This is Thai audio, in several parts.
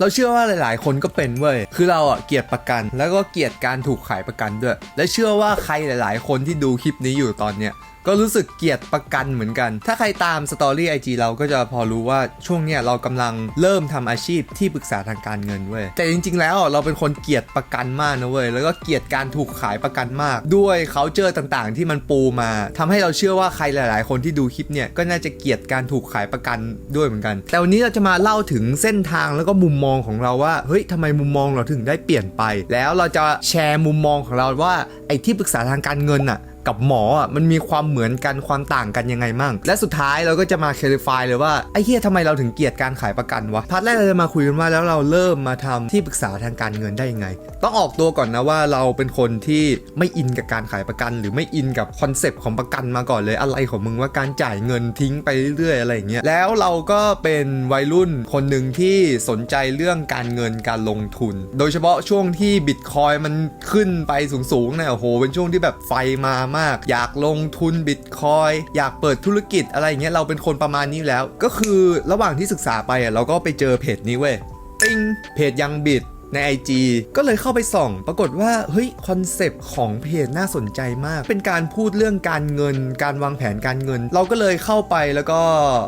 เราเชื่อว่าหลาย ๆ คนก็เป็นเว้ย คือเราอะเกลียดประกัน แล้วก็เกลียดการถูกขายประกันด้วย และเชื่อว่าใครหลาย ๆ คนที่ดูคลิปนี้อยู่ตอนเนี้ย ก็รู้สึกเกลียดประกันเหมือนกัน ถ้าใครตามสตอรี่ไอจีเราก็จะพอรู้ว่าช่วงเนี้ยเรากำลังเริ่มทำอาชีพที่ปรึกษาทางการเงินเว้ย แต่จริง ๆ แล้วเราเป็นคนเกลียดประกันมากนะเว้ย แล้วก็เกลียดการถูกขายประกันมาก ด้วยเขาเจอต่างๆ ที่มันปูมาทำให้เราเชื่อว่าใครหลาย ๆ คนที่ดูคลิปเนี่ยก็น่าจะเกลียดการถูกขายประกันด้วยเหมือนกัน แต่วันนี้เราจะมาเล่าถึงเส้นทางแล้วก็มุมมองของเราว่า เฮ้ยทำไมมุมมองเราถึงได้เปลี่ยนไป แล้วเราจะแชร์มุมมองของเราว่าไอ้ที่ปรึกษาทางการเงินอะ กับหมออะมันมีความเหมือนกันความต่างกันยังไงมั่งและสุดท้ายเราก็จะมาเคลิฟายเลยว่าไอ้เฮียทำไมเราถึงเกลียดการขายประกันวะพาร์ทแรกเราจะมาคุยกันว่าแล้วเราเริ่มมาทำที่ปรึกษาทางการเงินได้ยังไง ต้องออกตัวก่อนนะว่าเราเป็นคนที่ไม่อินกับการขายประกัน หรือไม่อินกับคอนเซปต์ของประกันมาก่อนเลยอะไรของมึงว่าการจ่ายเงินทิ้งไปเรื่อยๆอะไรอย่างเงี้ยแล้วเราก็เป็นวัยรุ่นคนหนึ่งที่สนใจเรื่องการเงินการลงทุน โดยเฉพาะช่วงที่บิตคอยมันขึ้นไปสูงๆเนี่ยโอ้โหเป็นช่วงที่แบบไฟมามาก อยากลงทุนบิตคอยอยากเปิดธุรกิจอะไรอย่างเงี้ยเราเป็นคนประมาณนี้แล้ว ก็คือระหว่างที่ศึกษาไปอะเราก็ไปเจอเพจนี้เว้ย ติ้งเพจยังบิด ใน IG ก็เลยเข้าไปส่อง ปรากฏว่าเฮ้ยคอนเซปต์ของเพจน่าสนใจมาก เป็นการพูดเรื่องการเงิน การวางแผนการเงิน เราก็เลยเข้าไปแล้วก็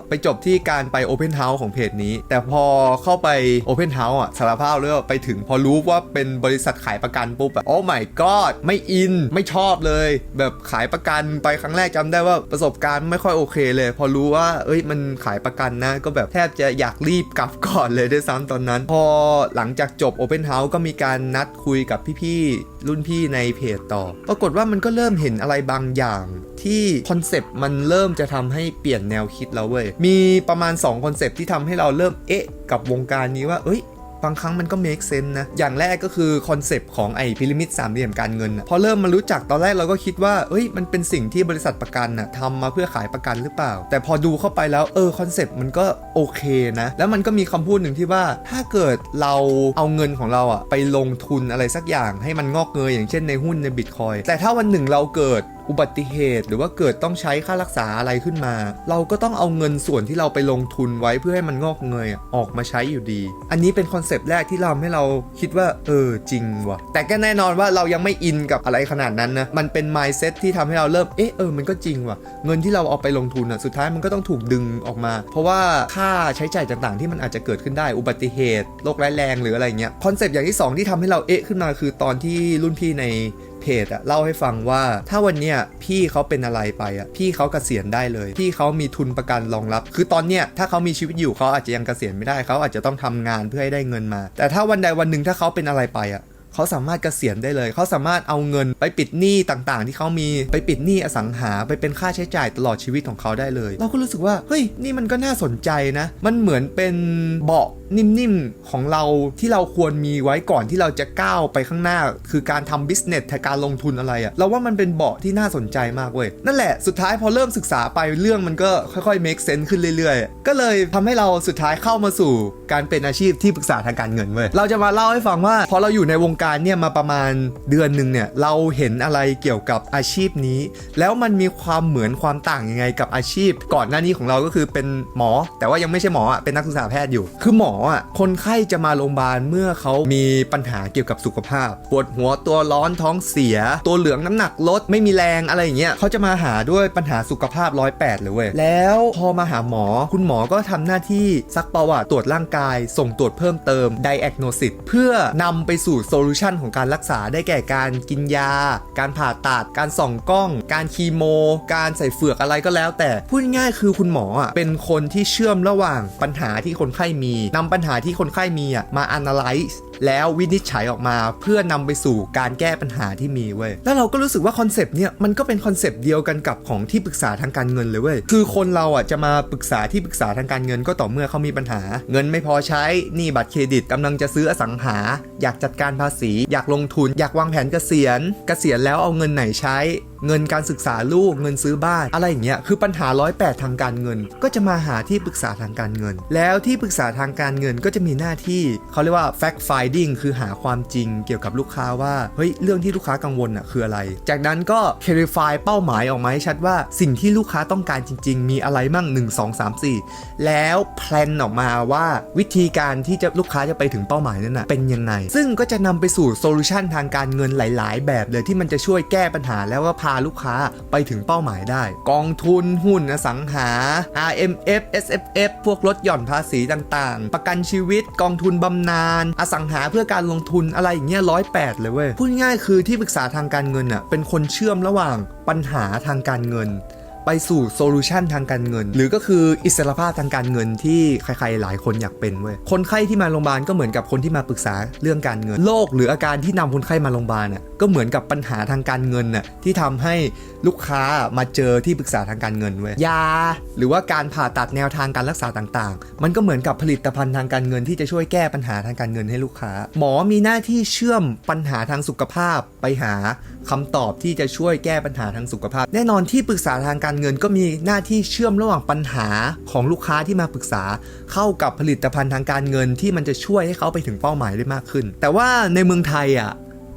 ไปจบที่การไป Open House ของเพจนี้ แต่พอเข้าไป Open House อะสารภาพเลยว่าไปถึงพอรู้ว่าเป็นบริษัทขายประกันปุ๊บแบบโอ้ my god ไม่อินไม่ชอบเลย แบบขายประกันไปครั้งแรกจำได้ว่าประสบการณ์ไม่ค่อยโอเคเลย พอรู้ว่าเอ้ยมันขายประกันนะ ก็แบบแทบจะอยากรีบกลับก่อนเลยด้วยซ้ำตอนนั้น พอหลังจากจบ Open House ก็มีการนัดคุยกับพี่ๆรุ่นพี่ในเพจต่อ ปรากฏว่ามันก็เริ่มเห็นอะไรบางอย่างที่คอนเซปต์มันเริ่มจะทำให้เปลี่ยนแนวคิดแล้วเว้ย มีประมาณ2คอนเซปต์ที่ทำให้เราเริ่มเอ๊ะกับวงการนี้ว่า เอ้ย บางครั้งมันก็ make sense นะ อย่างแรกก็คือคอนเซปต์ของไอ้พีระมิดสามเหลี่ยมการเงินนะพอเริ่มมารู้จักตอนแรกเราก็คิดว่าเอ้ยมันเป็นสิ่งที่บริษัทประกันน่ะทำมาเพื่อขายประกันหรือเปล่า แต่พอดูเข้าไปแล้วเออคอนเซปต์มันก็โอเคนะ แล้วมันก็มีคำพูดหนึ่งที่ว่าถ้าเกิดเราเอาเงินของเราอะไปลงทุนอะไรสักอย่างให้มันงอกเงยอย่างเช่นในหุ้นในบิตคอยแต่ถ้าวันหนึ่งเราเกิด อุบัติเหตุ หรือว่าเกิดต้องใช้ค่ารักษาอะไรขึ้นมา เราก็ต้องเอาเงินส่วนที่เราไปลงทุนไว้เพื่อให้มันงอกเงยออกมาใช้อยู่ดี อันนี้เป็นคอนเซปต์แรกที่เราให้เราคิดว่าเออจริงว่ะแต่ก็แน่นอนว่าเรายังไม่อินกับอะไรขนาดนั้นนะมันเป็น mindset ที่ทำให้เราเริ่มเอ๊ะเออมันก็จริงว่ะเงินที่เราเอาไปลงทุนอะสุดท้ายมันก็ต้องถูกดึงออกมา เพราะว่าค่าใช้จ่ายต่างๆ ที่มันอาจจะเกิดขึ้นได้อุบัติเหตุโรคร้ายแรงหรืออะไรเงี้ยคอนเซปต์อย่างที่สองที่ทำให้เราเอ๊ะขึ้นมาคือตอนที่รุ่นพี่ใน เพจอะเล่าให้ฟังว่า ถ้าวันเนี้ยพี่เขาเป็นอะไรไปอะพี่เขาเกษียณได้เลย พี่เขามีทุนประกันรองรับ คือตอนเนี้ยถ้าเขามีชีวิตอยู่เขาอาจจะยังเกษียณไม่ได้เขาอาจจะต้องทำงานเพื่อให้ได้เงินมา แต่ถ้าวันใดวันหนึ่งถ้าเขาเป็นอะไรไปอะเขาสามารถเกษียณได้เลย เขาสามารถเอาเงินไปปิดหนี้ต่างๆ ที่เขามี ไปปิดหนี้อสังหา ไปเป็นค่าใช้จ่ายตลอดชีวิตของเขาได้เลย เราก็รู้สึกว่า เฮ้ย นี่มันก็น่าสนใจนะ มันเหมือนเป็นเบาะ นิ่มๆ ของเราที่เราควรมีไว้ก่อนที่เราจะก้าวไปข้างหน้า คือการทำบิสเนสแทนการลงทุนอะไรอะเราว่ามันเป็นเบาะที่น่าสนใจมากเว้ย นั่นแหละสุดท้ายพอเริ่มศึกษาไปเรื่องมันก็ค่อยๆ make sense ขึ้นเรื่อยๆ ก็เลยทำให้เราสุดท้ายเข้ามาสู่การเป็นอาชีพที่ปรึกษาทางการเงินเว้ยเราจะมาเล่าให้ฟังว่า พอเราอยู่ในวงการเนี่ยมาประมาณเดือนหนึ่งเนี่ยเราเห็นอะไรเกี่ยวกับอาชีพนี้ แล้วมันมีความเหมือนความต่างยังไงกับอาชีพ ก่อนหน้านี้ของเราก็คือเป็นหมอ แต่ว่ายังไม่ใช่หมออะเป็นนักศึกษาแพทย์อยู่ คือหมออะคนไข้จะมาโรงพยาบาลเมื่อเขามีปัญหาเกี่ยวกับสุขภาพ ปวดหัวตัวร้อนท้องเสีย ตัวเหลืองน้ำหนักลดไม่มีแรงอะไรอย่างเงี้ยเขาจะมาหาด้วยปัญหาสุขภาพร้อยแปดเลยเว้ยแล้วพอมาหาหมอ คุณหมอก็ทำหน้าที่ซักประวัติตรวจร่างกาย ส่งตรวจเพิ่มเติม diagnosis เพื่อนำไปสู่โซลูชันของการรักษาได้แก่การกินยา การผ่าตัดการส่องกล้อง การคีโม การใส่เฟือกอะไรก็แล้ว แต่พูดง่ายคือคุณหมออะเป็นคนที่เชื่อมระหว่างปัญหาที่คนไข้มีนำปัญหาที่คนไข้มีอะมา analyze แล้ววินิจฉัยออกมาเพื่อนำไปสู่การแก้ปัญหาที่มีเว้ยแล้วเราก็รู้สึกว่าคอนเซปต์เนี่ยมันก็เป็นคอนเซปต์เดียวกันกับของที่ปรึกษาทางการเงินเลยเว้ยคือคนเราอะจะมาปรึกษาที่ปรึกษาทางการเงินก็ต่อเมื่อเขามีปัญหา เงินไม่พอใช้หนี้บัตรเครดิตกำลังจะซื้ออสังหา อยากจัดการภาษี อยากลงทุน อยากวางแผนเกษียณ เกษียณแล้วเอาเงินไหนใช้เงินการศึกษาลูกเงินซื้อบ้านอะไรอย่างเงี้ยคือปัญหาร้อยแปดทางการเงิน ก็จะมาหาที่ปรึกษาทางการเงิน แล้วที่ปรึกษาทางการเงินก็จะมีหน้าที่เขาเรียกว่า fact f i finding คือหาความจริงเกี่ยวกับลูกค้าว่า เฮ้ย เรื่องที่ลูกค้ากังวลอะคืออะไร จากนั้นก็ clarify เป้าหมายออกมาให้ชัดว่าสิ่งที่ลูกค้าต้องการจริง ๆ มีอะไรมั่ง 1 2 3 4 แล้วแพลนออกมาว่าวิธีการที่จะลูกค้าจะไปถึงเป้าหมายนั้นน่ะเป็นยังไง ซึ่งก็จะนำไปสู่โซลูชันทางการเงินหลาย ๆ แบบเลยที่มันจะช่วยแก้ปัญหาแล้วก็พาลูกค้าไปถึงเป้าหมายได้ กองทุนหุ้นอสังหา RMF SFF พวกลดหย่อนภาษีต่าง ๆ ประกันชีวิตกองทุนบำนาญอสังหาเพื่อการลงทุนอะไรอย่างเงี้ยร้อยแปดเลยเว้ยพูดง่ายคือที่ปรึกษาทางการเงินอะเป็นคนเชื่อมระหว่างปัญหาทางการเงิน ไปสู่โซลูชันทางการเงิน หรือก็คืออิสรภาพทางการเงินที่ใครๆหลายคนอยากเป็นเว้ยคนไข้ที่มาโรงพยาบาลก็เหมือนกับคนที่มาปรึกษาเรื่องการเงินโรคหรืออาการที่นำคนไข้มาโรงพยาบาลน่ะก็เหมือนกับปัญหาทางการเงินน่ะที่ทำให้ลูกค้ามาเจอที่ปรึกษาทางการเงินเว้ยยา หรือว่าการผ่าตัดแนวทางการรักษาต่างๆ มันก็เหมือนกับผลิตภัณฑ์ทางการเงินที่จะช่วยแก้ปัญหาทางการเงินให้ลูกค้า หมอมีหน้าที่เชื่อมปัญหาทางสุขภาพไปหาคำตอบที่จะช่วยแก้ปัญหาทางสุขภาพ แน่นอนที่ปรึกษาทางการเงินก็มีหน้าที่เชื่อมระหว่างปัญหาของลูกค้าที่มาปรึกษา เข้ากับผลิตภัณฑ์ทางการเงินที่มันจะช่วยให้เขาไปถึงเป้าหมายได้มากขึ้น แต่ว่าในเมืองไทยอะ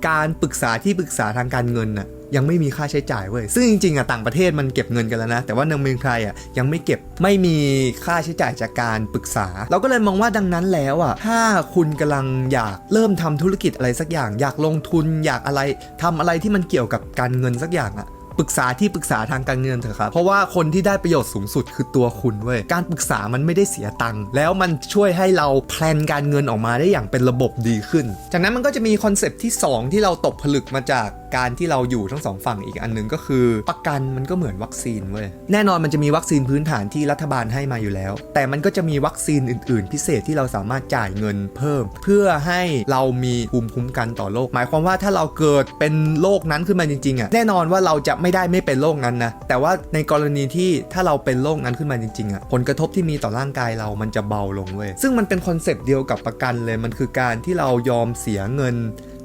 การปรึกษาที่ปรึกษาทางการเงินน่ะ ยังไม่มีค่าใช้จ่ายเว้ยซึ่งจริงๆอะต่างประเทศมันเก็บเงินกันแล้วนะ แต่ว่าในเมืองไทยอะยังไม่เก็บไม่มีค่าใช้จ่ายจากการปรึกษา เราก็เลยมองว่าดังนั้นแล้วอะถ้าคุณกำลังอยากเริ่มทำธุรกิจอะไรสักอย่าง อยากลงทุนอยากอะไรทำอะไรที่มันเกี่ยวกับการเงินสักอย่างอะปรึกษาที่ปรึกษาทางการเงินเถอะครับ เพราะว่าคนที่ได้ประโยชน์สูงสุดคือตัวคุณเว้ย การปรึกษามันไม่ได้เสียตังค์ แล้วมันช่วยให้เราแพลนการเงินออกมาได้อย่างเป็นระบบดีขึ้น จากนั้นมันก็จะมีคอนเซปต์ที่ 2 ที่เราตกผลึกมาจาก การที่เราอยู่ทั้งสองฝั่งอีกอันหนึงก็คือ ประกันมันก็เหมือนวัคซีนเว้ยแน่นอนมันจะมีวัคซีนพื้นฐานที่รัฐบาลให้มาอยู่แล้ว แต่มันก็จะมีวัคซีนอื่น ๆ พิเศษที่เราสามารถจ่ายเงินเพิ่ม เพื่อให้เรามีภูมิคุ้มกันต่อโรคหมายความว่าถ้าเราเกิดเป็นโรคนั้นขึ้นมาจริงๆอะแน่นอนว่าเราจะไม่ได้ไม่เป็นโรคนั้นนะแต่ว่าในกรณีที่ถ้าเราเป็นโรคนั้นขึ้นมาจริงๆอะผลกระทบที่มีต่อร่างกายเรามันจะเบาลงเว้ยซึ่งมันเป็นคอนเซปต์เดียวกับประกันเลยมันคือการที่เรายอมเสียเงิน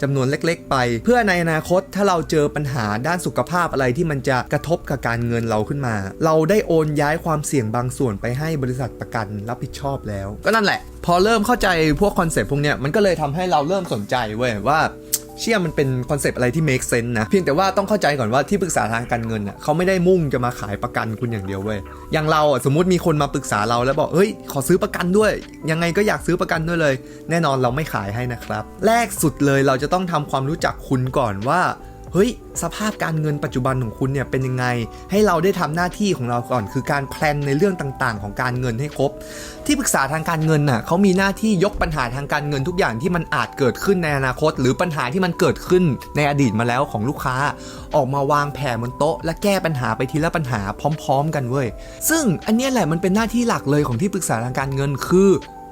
จำนวนเล็ก ๆ ไป เพื่อในอนาคตถ้าเราเจอปัญหาด้านสุขภาพอะไรที่มันจะกระทบกับการเงินเราขึ้นมา เราได้โอนย้ายความเสี่ยงบางส่วนไปให้บริษัทประกันรับผิดชอบแล้ว ก็นั่นแหละ พอเริ่มเข้าใจพวกคอนเซปต์พวกเนี้ยมันก็เลยทำให้เราเริ่มสนใจเว้ยว่า เชื่อมันเป็นคอนเซปต์อะไรที่ make sense นะ เพียงแต่ว่าต้องเข้าใจก่อนว่าที่ปรึกษาทางการเงินอะเขาไม่ได้มุ่งจะมาขายประกันคุณอย่างเดียวเว้ยอย่างเราอะสมมติมีคนมาปรึกษาเราแล้วบอกเฮ้ยขอซื้อประกันด้วย ยังไงก็อยากซื้อประกันด้วยเลย แน่นอนเราไม่ขายให้นะครับ แรกสุดเลยเราจะต้องทำความรู้จักคุณก่อนว่า เฮ้ย สภาพการเงินปัจจุบันของคุณเนี่ยเป็นยังไง ให้เราได้ทำหน้าที่ของเราก่อน คือการแพลนในเรื่องต่างๆ ของการเงินให้ครบ ที่ปรึกษาทางการเงินน่ะเขามีหน้าที่ยกปัญหาทางการเงินทุกอย่างที่มันอาจเกิดขึ้นในอนาคต หรือปัญหาที่มันเกิดขึ้นในอดีตมาแล้วของลูกค้า ออกมาวางแผนบนโต๊ะ และแก้ปัญหาไปทีละปัญหาพร้อม ๆ กันเว้ยซึ่งอันนี้แหละมันเป็นหน้าที่หลักเลยของที่ปรึกษาทางการเงินคือ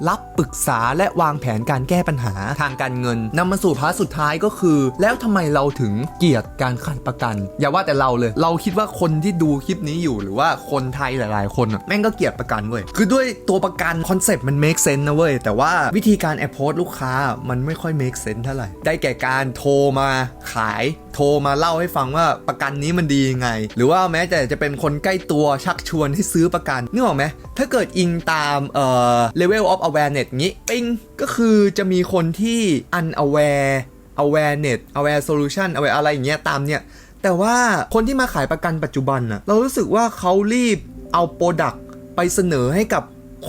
รับปรึกษาและวางแผนการแก้ปัญหาทางการเงินนำมาสู่พาร์ทสุดท้ายก็คือ แล้วทำไมเราถึงเกลียดการขายประกัน อย่าว่าแต่เราเลย เราคิดว่าคนที่ดูคลิปนี้อยู่หรือว่าคนไทยหลายๆ คนอะแม่งก็เกลียดประกันเว้ยคือด้วยตัวประกันคอนเซ็ปต์มัน make sense นะเว้ยแต่ว่าวิธีการ approach ลูกค้ามันไม่ค่อย make sense เท่าไหร่ได้แก่การโทรมาขาย โทรมาเล่าให้ฟังว่าประกันนี้มันดียังไง หรือว่าแม้แต่จะเป็นคนใกล้ตัวชักชวนให้ซื้อประกันนึกออกไหมถ้าเกิดอิงตามเอ่อ level of awareness งี้ปิงก็คือจะมีคนที่ unaware awareness aware solution aware อะไรอย่างเงี้ยตามเนี่ยแต่ว่าคนที่มาขายประกันปัจจุบันน่ะเรารู้สึกว่าเขารีบเอาโปรดักต์ไปเสนอให้กับ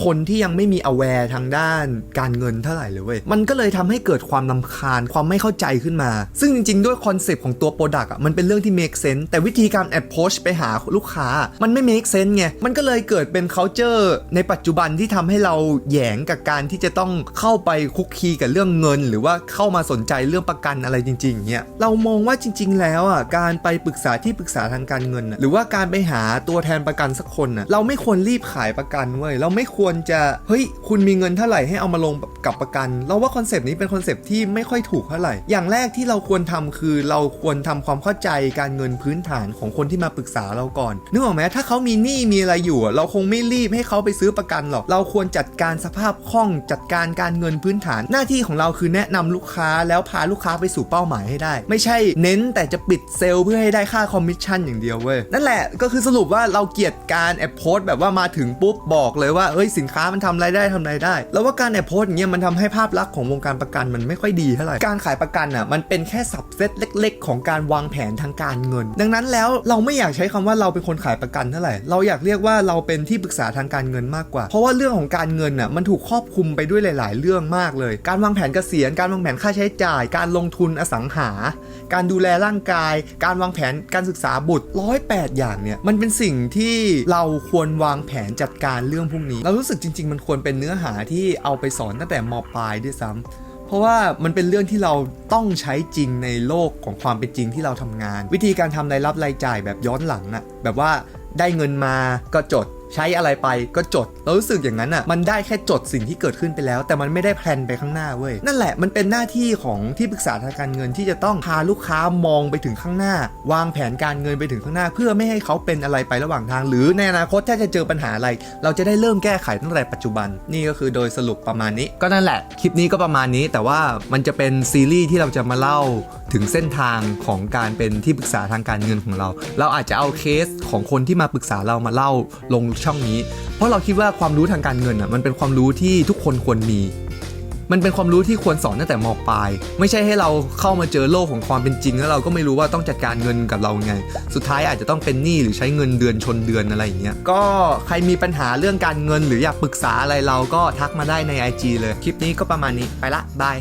คนที่ยังไม่มี aware ทางด้านการเงินเท่าไหร่เลยเว้ย มันก็เลยทำให้เกิดความนำคาญความไม่เข้าใจขึ้นมา ซึ่งจริง ๆ ด้วยคอนเซปต์ของตัวโปรดักต์อะมันเป็นเรื่องที่ make sense แต่วิธีการ approach ไปหาลูกค้า มันไม่ make sense ไง มันก็เลยเกิดเป็น culture ในปัจจุบันที่ทำให้เราแยงกับการที่จะต้องเข้าไปคุกคีกับเรื่องเงิน หรือว่าเข้ามาสนใจเรื่องประกันอะไรจริงๆเนี่ยเรามองว่าจริง ๆ แล้วอะการไปปรึกษาที่ปรึกษาทางการเงิน หรือว่าการไปหาตัวแทนประกันสักคนน่ะเราไม่ควรรีบขายประกันเว้ยเราไม่ควรจะเฮ้ยคุณมีเงินเท่าไหร่ให้เอามาลงกับประกัน เราว่าคอนเซปต์นี้เป็นคอนเซปต์ที่ไม่ค่อยถูกเท่าไหร่ อย่างแรกที่เราควรทำคือเราควรทำความเข้าใจการเงินพื้นฐานของคนที่มาปรึกษาเราก่อนนึกออกไหมถ้าเขามีหนี้มีอะไรอยู่ เราคงไม่รีบให้เขาไปซื้อประกันหรอก เราควรจัดการสภาพคล่องจัดการการเงินพื้นฐาน หน้าที่ของเราคือแนะนำลูกค้าแล้วพาลูกค้าไปสู่เป้าหมายให้ได้ ไม่ใช่เน้นแต่จะปิดเซลล์เพื่อให้ได้ค่าคอมมิชชั่นอย่างเดียวเว้ยนั่นแหละก็คือสรุปว่าเราเกลียดการแอปโพสแบบว่ามาถึงปุ๊บบอกเลยว่าเอ้ยสินค้ามันทำรายได้ทำรายได้ แล้วว่าการแอบโพสต์อย่างเงี้ยมันทำให้ภาพลักษณ์ของวงการประกันมันไม่ค่อยดีเท่าไหร่การขายประกันอะมันเป็นแค่สับเซตเล็ก ๆ ของการวางแผนทางการเงิน ดังนั้นแล้วเราไม่อยากใช้คำว่าเราเป็นคนขายประกันเท่าไหร่เราอยากเรียกว่าเราเป็นที่ปรึกษาทางการเงินมากกว่า เพราะว่าเรื่องของการเงินอะมันถูกครอบคลุมไปด้วยหลาย ๆ เรื่องมากเลย การวางแผนเกษียณการวางแผนค่าใช้จ่าย การลงทุนอสังหา การดูแลร่างกาย การวางแผนการศึกษาบุตรร้อยแปดอย่างเนี่ยมันเป็นสิ่งที่เราควรวางแผนจัดการเรื่องพวกนี้เรารู้สึกจริง ๆ มันควรเป็นเนื้อหาที่เอาไปสอนตั้งแต่มปลายด้วยซ้ำเพราะว่ามันเป็นเรื่องที่เราต้องใช้จริงในโลกของความเป็นจริงที่เราทำงาน วิธีการทำรายรับรายจ่ายแบบย้อนหลังอะแบบว่าได้เงินมาก็จด ใช้อะไรไปก็จด เรารู้สึกอย่างนั้นอะมันได้แค่จดสิ่งที่เกิดขึ้นไปแล้ว แต่มันไม่ได้แพลนไปข้างหน้าเว้ยนั่นแหละมันเป็นหน้าที่ของที่ปรึกษาทางการเงินที่จะต้องพาลูกค้ามองไปถึงข้างหน้า วางแผนการเงินไปถึงข้างหน้า เพื่อไม่ให้เขาเป็นอะไรไประหว่างทาง หรือในอนาคตถ้าจะเจอปัญหาอะไร เราจะได้เริ่มแก้ไขตั้งแต่ปัจจุบัน นี่ก็คือโดยสรุปประมาณนี้ ก็นั่นแหละคลิปนี้ก็ประมาณนี้ แต่ว่ามันจะเป็นซีรีส์ที่เราจะมาเล่าถึงเส้นทางของการเป็นที่ปรึกษาทางการเงินของเรา เราอาจจะเอาเคสของคนที่มาปรึกษาเรามาเล่าลงช่องนี้ เพราะเราคิดว่าความรู้ทางการเงินอะมันเป็นความรู้ที่ทุกคนควรมี มันเป็นความรู้ที่ควรสอนตั้งแต่มปลาย ไม่ใช่ให้เราเข้ามาเจอโลกของความเป็นจริง แล้วเราก็ไม่รู้ว่าต้องจัดการเงินกับเราไง สุดท้ายอาจจะต้องเป็นหนี้หรือใช้เงินเดือนชนเดือนอะไรอย่างเงี้ย ก็ใครมีปัญหาเรื่องการเงินหรืออยากปรึกษาอะไรเราก็ทักมาได้ใน IG เลย คลิปนี้ก็ประมาณนี้ไปละบาย